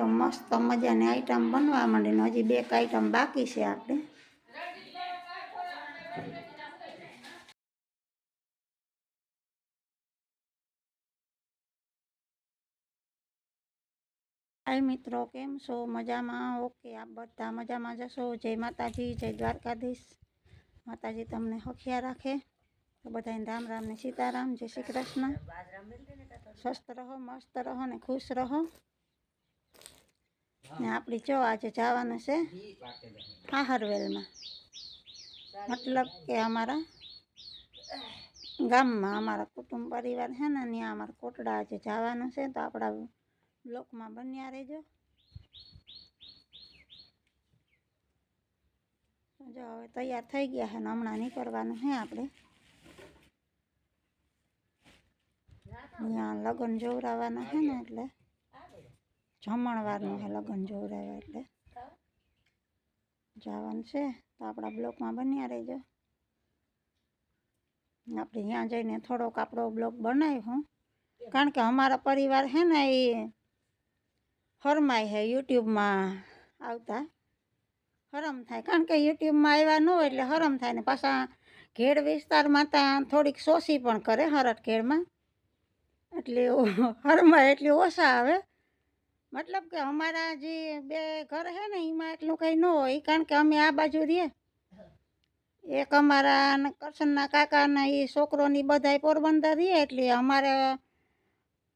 જો મસ્ત મજાની આઈટમ બનવા માંડી ને હજી બે આઈટમ બાકી છે આપણે હાય મિત્રો, કેમ છો? મજામાં? ઓકે, આપ બધા મજામાં જશો જય માતાજી, જય દ્વારકાધીશ. માતાજી તમને હખિયા રાખે. તો બધાને રામ રામ ને સીતારામ. જય શ્રી કૃષ્ણ. સ્વસ્થ રહો, મસ્ત રહો ને ખુશ રહો. ને આપણી જો આજે જવાનું છે હાહરવેલમાં મતલબ કે અમારા ગામમાં અમારા કુટુંબ પરિવાર છે ને ત્યાં અમારા કોટડા આજે જવાનું છે તો આપણા બ્લોકમાં બન્યા રહેજો. જો હવે તૈયાર થઈ ગયા છે ને હમણાં નીકળવાનું છે આપણે ત્યાં લગ્ન જોવરાવાના છે ને એટલે. જમણવારનું છે લગ્ન જોવરાવા એટલે. જવાનું છે તો આપણા બ્લોકમાં બન્યા રહેજો. આપણે ત્યાં જઈને થોડોક આપણો બ્લોક બનાવ્યું કારણ કે અમારા પરિવાર છે ને એ ફરમાય છે યુટ્યુબમાં આવતા. હરમ થાય. કારણ કે યુટ્યુબમાં આવ્યા ન હોય એટલે હરમ થાય ને પાછા ઘેડ વિસ્તારમાં ત્યાં થોડીક શોષી પણ કરે હરટ ઘેડમાં એટલે હરમાય એટલે ઓછા આવે. મતલબ કે અમારા જે બે ઘર છે ને એમાં એટલું કંઈ ન હોય કારણ કે અમે આ બાજુ રહીએ. એક અમારા કરશનના કાકાના એ છોકરોની બધાય પોરબંદર રહીએ એટલે અમારે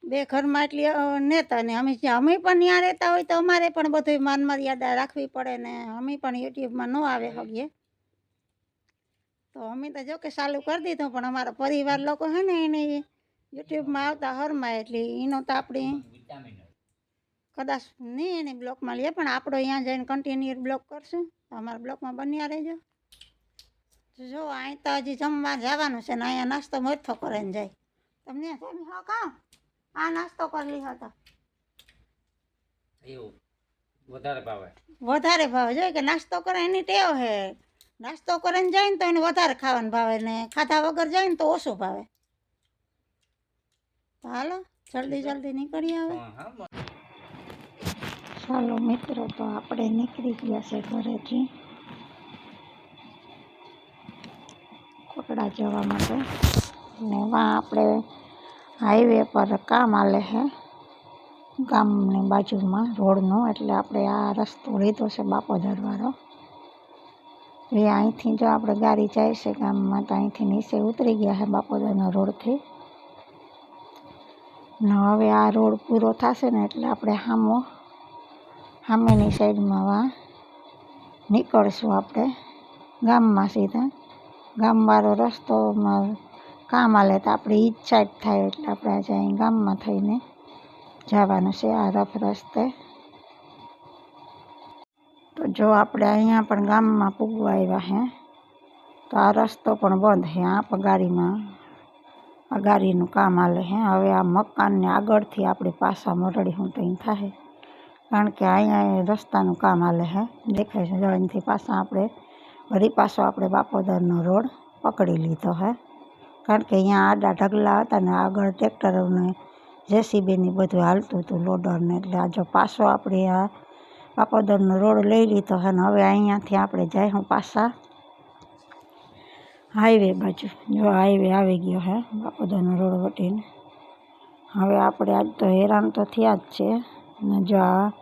બે ઘરમાં એટલી નેતા ને. અમે અમે પણ ત્યાં રહેતા હોય તો અમારે પણ બધું માન મર્યાદા રાખવી પડે ને અમે પણ યુટ્યુબમાં ન આવે શકીએ તો અમે તો જો કે ચાલુ કરી દીધું પણ અમારા પરિવાર લોકો છે ને એને યુટ્યુબમાં આવતા હરમાં એટલે એનો તો આપણે કદાચ નહીં એને બ્લોકમાં લઈએ પણ આપણો અહીંયા જઈને કન્ટિન્યુ બ્લોક કરશું. અમારા બ્લોકમાં બન્યા રહેજો. જો અહીં તો હજી જમવા જવાનું છે ને અહીંયા નાસ્તો મથો કરીને જાય. તમને જમી હા કા? આ નાસ્તો કરી લીધો હતો વધારે ભાવે. વધારે ભાવે. જોઈએ કે નાસ્તો કરે એની ટેવ છે નાસ્તો કરીને જાય ને તો એને વધારે ખાવાનું ભાવે ને ખાધા વગર જાય ને તો ઓછું ભાવે. હાલો જલ્દી જલ્દી નીકળી આવે હા હા ચાલો મિત્રો, તો આપણે નીકળી ગયા છે ઘરેથી. કોટડા જવા માટે. ને વાં આપણે હાઈવે પર કામ આલે છે ગામની બાજુમાં રોડનો, એટલે આપણે આ રસ્તો લીધો છે બાપોદરવાળો એ અહીંથી જો આપણે ગાડી જાય છે ગામમાં, તો અહીંથી નીચે ઉતરી ગયા છે બાપોદરના રોડથી. ને હવે આ રોડ પૂરો થશે ને એટલે આપણે સામો સામેની સાઈડમાં વા નીકળશું આપણે. ગામમાં સીધા. ગામવાળો રસ્તોમાં કામ આલે તો આપણે ઈ જ સાઈડ થાય એટલે આપણે આજે અહીં ગામમાં થઈને જવાનું છે આ રફ રસ્તે. તો જો આપણે અહીંયા પણ ગામમાં પૂગવા આવ્યા હે, તો આ રસ્તો પણ બંધ છે આ પણ ગાડીમાં આ ગાડીનું કામ હાલે હે. હવે આ મકાનને આગળથી આપણે પાછા મરડી હું ત્યાં થાય કારણ કે અહીંયા રસ્તાનું કામ હાલે છે દેખાય છે અહીંથી પાછા આપણે, વળી પાછો આપણે બાપોદરનો રોડ પકડી લીધો હે. કારણ કે અહીંયા આડા ઢગલા હતા ને આગળ ટ્રેક્ટરોને જેસીબીની બધું હાલતું હતું, લોડરને એટલે આ જો પાછો આપણે આ બાપોદરનો રોડ લઈ લીધો છે ને હવે અહીંયાથી આપણે જઈશું પાછા હાઈવે બાજુ. જો હાઈવે આવી ગયો હે, બાપોદરનો રોડ વટીને. હવે આપણે આજ તો હેરાન તો થયા જ છે. ને જો આ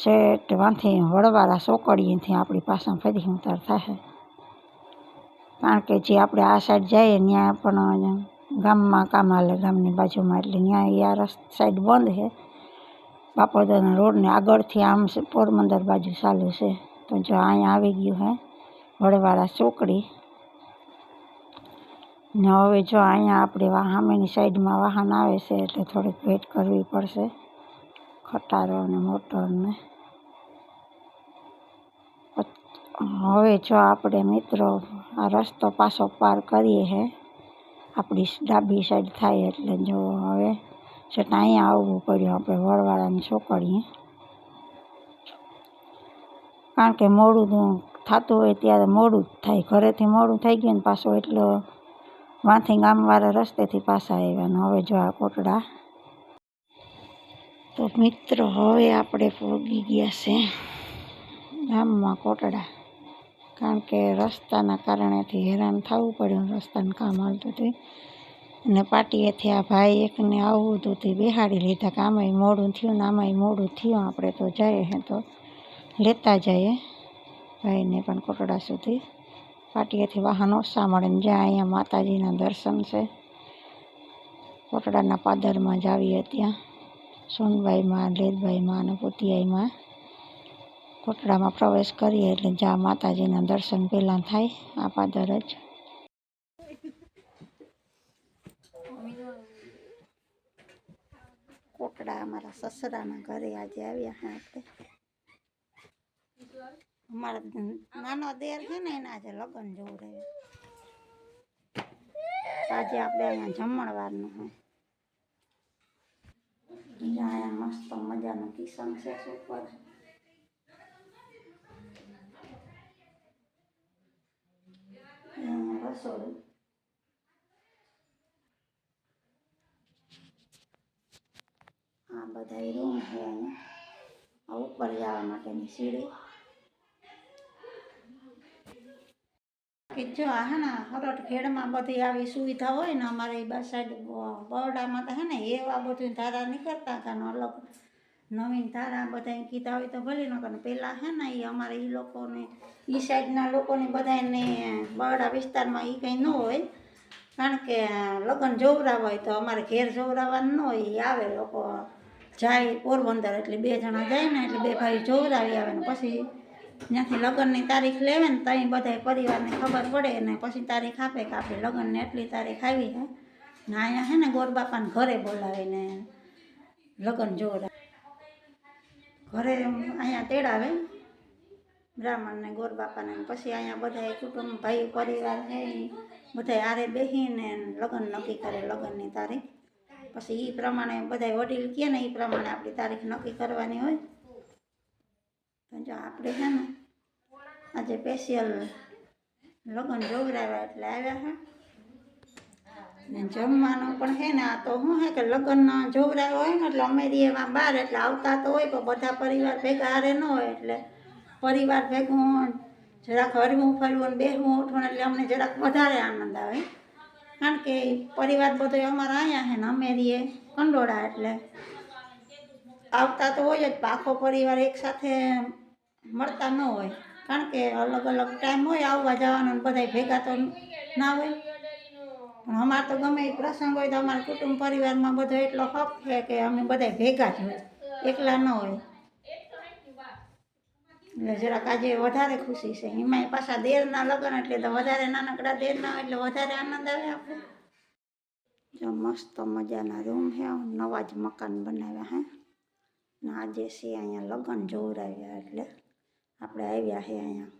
શેઠ વળવાળા ચોકડીએથી આપણી પાછા ફરી ઉતાર થાય. કારણ કે જે આપણે આ સાઈડ જઈએ ત્યાં પણ ગામમાં કામ હાલે, ગામની બાજુમાં. એટલે ત્યાં એ રસ્ત સાઈડ બંધ છે. બાપોદરના રોડને આગળથી આમ પોરબંદર બાજુ ચાલુ છે. તો જો અહીંયા આવી ગયું હે વડવાળા ચોકડી ને હવે જો અહીંયા આપણે સામેની સાઈડમાં વાહન આવે છે, એટલે થોડીક વેટ કરવી પડશે. ખટારો અને મોટરને. હવે જો આપણે મિત્રો આ રસ્તો પાછો પાર કરીએ હે, આપણી ડાબી સાઈડ થાય એટલે જો હવે છતાં અહીંયા આવવું પડ્યું, આપણે વડવાળાની છોકરીએ કારણ કે મોડું થતું હોય ત્યારે મોડું જ થાય. ઘરેથી મોડું થઈ ગયું ને પાછું એટલો વાંથી ગામવાળા રસ્તેથી પાછા આવ્યા ને હવે જો આ કોટડા તો મિત્રો, હવે આપણે પહોંચી ગયા છે ગામમાં કોટડા. કારણ કે રસ્તાના કારણેથી હેરાન થવું પડ્યું, રસ્તાનું કામ હાલતું હતું. અને પાટીએથી આ ભાઈ એકને આવવું હતું તે બેહાડી લીધા કે આમાંય મોડું થયું ને આમાંય મોડું થયું, આપણે તો જઈએ હે તો લેતા જઈએ. ભાઈને પણ કોટડા સુધી. પાટીએથી વાહન ઓછા મળે ને જ્યાં અહીંયા માતાજીના દર્શન છે. કોટડાના પાદરમાં જ આવીએ ત્યાં. સોનબાઈમાં લેરબાઈમાં અને પુતિયાઈમાં કોટડામાં પ્રવેશ કરીએ એટલે જ્યાં માતાજીના દર્શન પહેલાં થાય, આ પાદર જ. કોટડા અમારા સસરાના ઘરે આજે આવ્યા હા આપણે. અમારા નાનો દેર છે ને એના આજે લગ્ન જોવું રહ્યું આજે આપણે અહીંયા જમણવારનું હોય અહીંયા મસ્ત મજાનું કિસન છે સુપર રસોડું આ બધા રૂમ છે અહીંયા ઉપર જવા માટેની સીડી કે જો આ હે ને હરટ ખેડમાં બધી આવી સુવિધા હોય ને, અમારે એ બસ સાઈડ બરડામાં તો હે ને, એવા બધું ધારા નીકળતા કાનો અલગ નવીન ધારા બધા કીધા હોય તો ભલે ન કરે પહેલાં હે ને એ અમારે એ લોકોને એ સાઈડના લોકોને બધાને બરડા વિસ્તારમાં એ કંઈ ન હોય. કારણ કે લગ્ન જોવરાવા હોય તો અમારે ઘેર જોવરાવાનું ન હોય એ આવે લોકો જાય પોરબંદર એટલે બે જણા જાય ને, એટલે બે ભાઈ જોવરાવી આવે ને, પછી ત્યાંથી લગ્નની તારીખ લેવે ને ત્યાં બધાય પરિવારને ખબર પડે ને પછી તારીખ આપે કે આપણે લગ્નને એટલી તારીખ આવી છે ને અહીંયા હે ને ગોરબાપાને ઘરે બોલાવીને લગ્ન જોડા ઘરે અહીંયા તેડાવે બ્રાહ્મણને ગોરબાપાને પછી અહીંયા બધા કુટુંબ, ભાઈ, પરિવાર છે બધા આરે બેસીને લગ્ન નક્કી કરે લગ્નની તારીખ. પછી એ પ્રમાણે બધા વડીલ કહે ને એ પ્રમાણે આપણી તારીખ નક્કી કરવાની હોય. તો જો આપણે છે ને, આજે સ્પેશિયલ લગ્ન જોવડાવ્યા એટલે આવ્યા છે ને જમવાનું પણ છે ને, આ તો શું છે કે લગ્ન જોવડાવ્યો હોય ને, એટલે અમેરિયામાં બહાર એટલે આવતા તો હોય, પણ બધા પરિવાર ભેગા હારે ન હોય, એટલે પરિવાર ભેગું જરાક હરવું, ફરવું બેસવું ઉઠવું એટલે અમને જરાક વધારે આનંદ આવે. કારણ કે પરિવાર બધો અમારા અહીંયા છે ને અમેરીએ કંડોળા એટલે આવતા તો હોય જ પણ આખો પરિવાર એકસાથે મળતા ન હોય. કારણ કે અલગ અલગ ટાઈમ હોય, આવવા જવાનો ને બધાય ભેગા તો ના હોય. પણ અમારે તો ગમે એ પ્રસંગ હોય તો અમારા કુટુંબ પરિવારમાં બધો એટલો હક છે કે અમે બધા ભેગા જ હોય, એકલા ન હોય. એટલે જરાક આજે વધારે ખુશી છે. એમાંય પાછા દેરના લગ્ન એટલે તો વધારે નાનકડા દેરના એટલે વધારે આનંદ આવે આપણે જો મસ્ત મજાના રૂમ છે, નવા જ મકાન બનાવ્યા હે. ને આજે છે અહીંયા લગ્ન જોવરાવ્યા એટલે આપણે આવ્યા છે અહીંયા.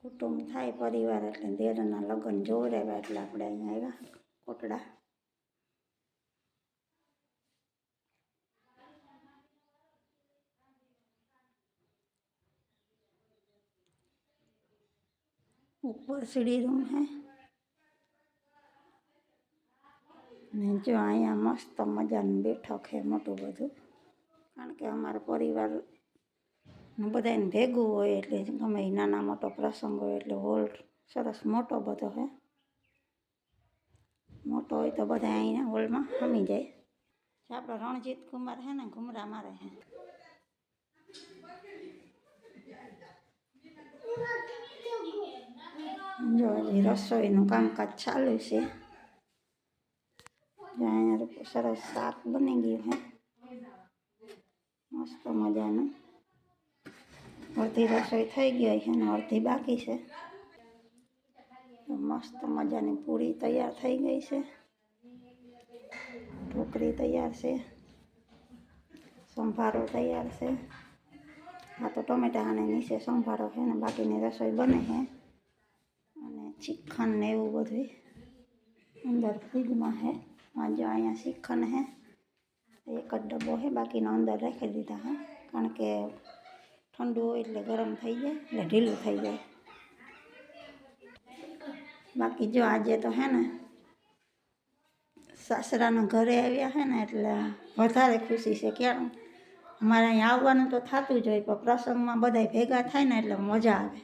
કુટુંબ થાય, પરિવાર એટલે દેરના લગ્ન જોવરાવ્યા એટલે આપણે અહીંયા આવ્યા, કોટડા. ઉપર સીડી રૂમ હે ને જો અહીંયા મસ્ત મજાનું બેઠક છે, મોટું બધું. કારણ કે અમારા પરિવાર બધાને ભેગું હોય એટલે ગમે ઈ નાના મોટો પ્રસંગ હોય એટલે હોલ સરસ મોટો બધો છે મોટો હોય તો બધા અહીંયા હોલમાં સમી જાય. જે આપણો રણજીત કુમાર છે ને ઘુમરા મારે છે જો હજી રસોઈનું કામકાજ ચાલુ છે. જો અહીંયા સરસ શાક બની ગયું છે મસ્ત મજાનું. અડધી રસોઈ થઈ ગઈ છે ને અડધી બાકી છે. તો મસ્ત મજાની પૂરી તૈયાર થઈ ગઈ છે. ઢોકળી તૈયાર છે. સંભારો તૈયાર છે. આ તો ટમેટા અને નીચે સંભારો છે ને બાકીની રસોઈ બને છે. અને ચિકન ને એવું બધું અંદર ફ્રીજમાં છે. આ જો અહીંયા શ્રીખંડ છે. એક જ ડબ્બો છે બાકીનો અંદર રાખી દીધા હા કારણ કે ઠંડુ હોય એટલે ગરમ થઈ જાય, એટલે ઢીલું થઈ જાય. બાકી જો આજે તો હે ને સાસરાના ઘરે આવ્યા છે ને એટલે વધારે ખુશી છે કેમ અમારે અહીંયા આવવાનું તો થતું જ હોય, પણ પ્રસંગમાં બધાય ભેગા થાય ને એટલે મજા આવે.